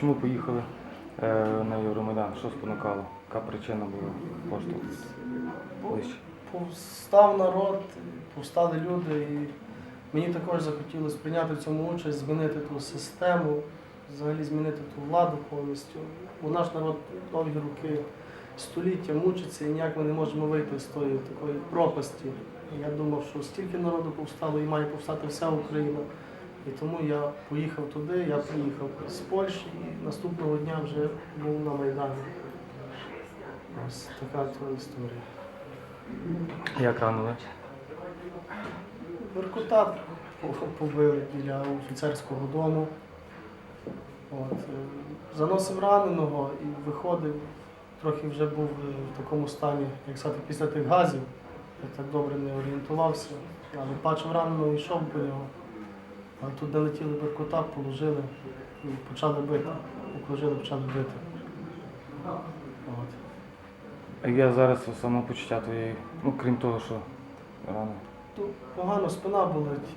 чому поїхали е, на Євромайдан? Що спонукало? Яка причина була поштовху? Ближче. Повстав народ, повстали люди, і мені також захотілося прийняти в цьому участь, змінити ту систему, взагалі змінити ту владу повністю. Бо наш народ довгі роки, століття мучиться і ніяк ми не можемо вийти з тої такої пропасті. Я думав, що стільки народу повстало і має повстати вся Україна. І тому я поїхав туди, я приїхав з Польщі і наступного дня вже був на Майдані. Ось така то історія. Як ранили? Беркута побили біля офіцерського дому. От. е, Заносив раненого і виходив, трохи вже був е, в такому стані, як сказати, після тих газів. Я так добре не орієнтувався, але бачив раненого і йшов по нього. Але тут налетіли беркута, положили почали бити. Окружили, почали бити. От. А я зараз самопочуття твоєї, ну крім того, що рано. Тут погано спина болить.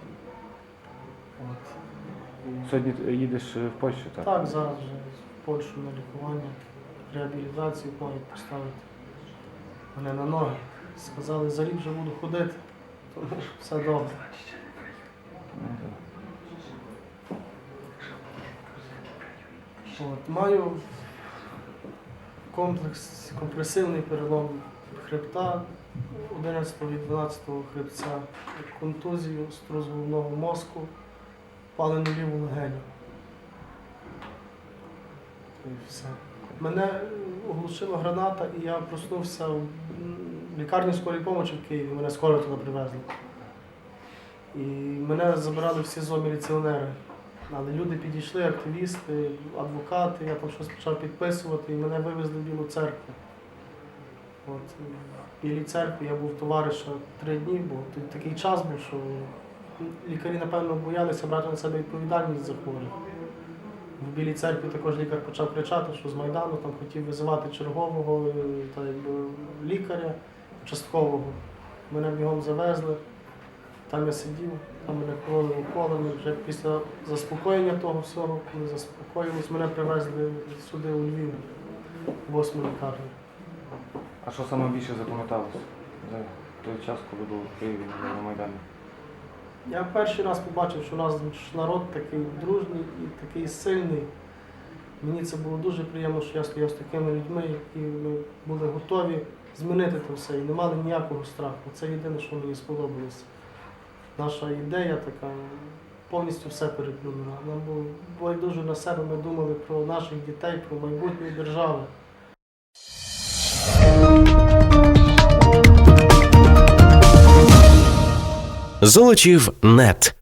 От. Сьогодні ти їдеш в Польщу, так? Так, зараз вже в Польщу на лікування, реабілітацію мають поставити мене на ноги. Сказали, за рік вже буду ходити, тому все добре. Ну, так. От, маю комплекс, компресивний перелом хребта 11 і 12 хребця, контузію, струс головного мозку, палену ліву легеню. І все. Мене оглушила граната, і я проснувся в лікарні скорої допомоги в Києві, мене скоро туди привезли. І мене забирали всі СІЗО міліціонери. Але люди підійшли, активісти, адвокати, я там щось почав підписувати, і мене вивезли в Білу церкву. От, в Білій церкві я був товариша три дні, бо такий час був, що лікарі, напевно, боялися брати на себе відповідальність за хворих. В Білій церкві також лікар почав кричати, що з Майдану там хотів визивати чергового е, та, якби, лікаря участкового. Мене бігом завезли. Там я сидів, там мене кололи уколами. Вже після заспокоєння того всього, коли заспокоїлись, мене привезли сюди у Львів, в восьму лікарню. А що саме більше запам'яталося за той час, коли був в Києві на Майдані? Я перший раз побачив, що у нас народ такий дружній і такий сильний. Мені це було дуже приємно, що я стояв з такими людьми, які ми були готові змінити це все і не мали ніякого страху. Це єдине, що мені сподобалося. Наша ідея така повністю все переплюнула. Нам було байдуже на себе, ми думали про наших дітей, про майбутнє держави. Золочів нет.